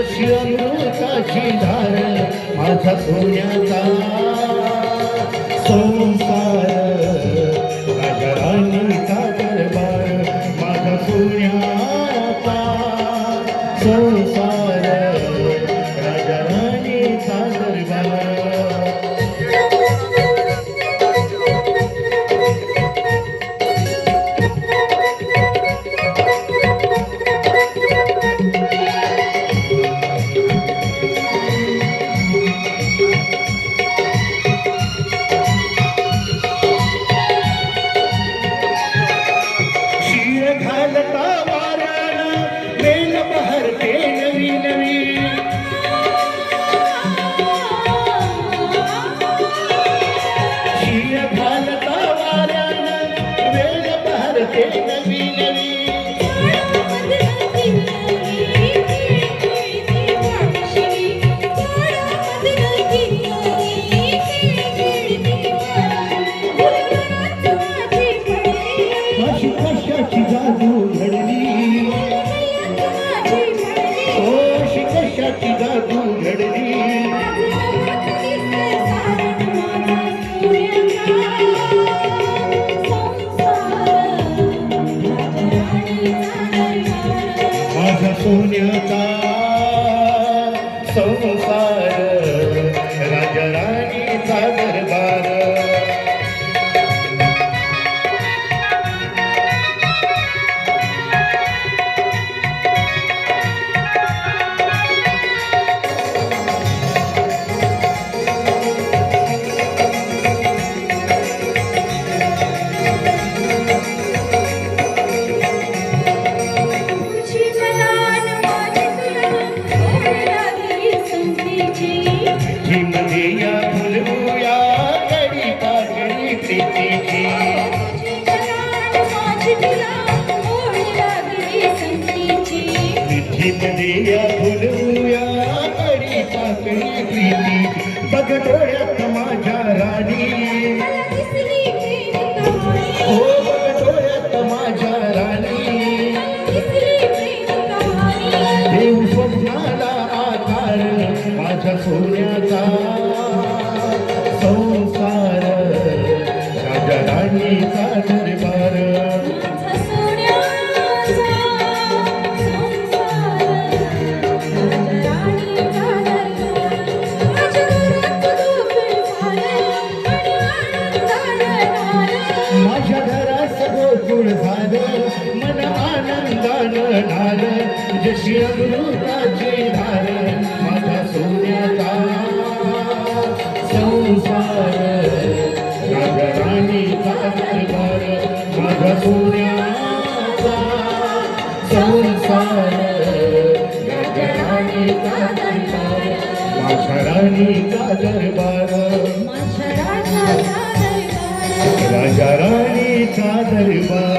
यशस्वी अमृताची धार माझा सोन्याचा? संसार दरबार राजा राणीचा दरबार ही या फुलवूया कडी पाकळी प्रीतीची. मिठी या फुलवूया कडी पाकळी प्रीतीची. बघ डोळ्यात जशी अमृताची धार माझा सोन्याचा संसार. राणीचा दरबार राजा राणीचा दरबार दरबार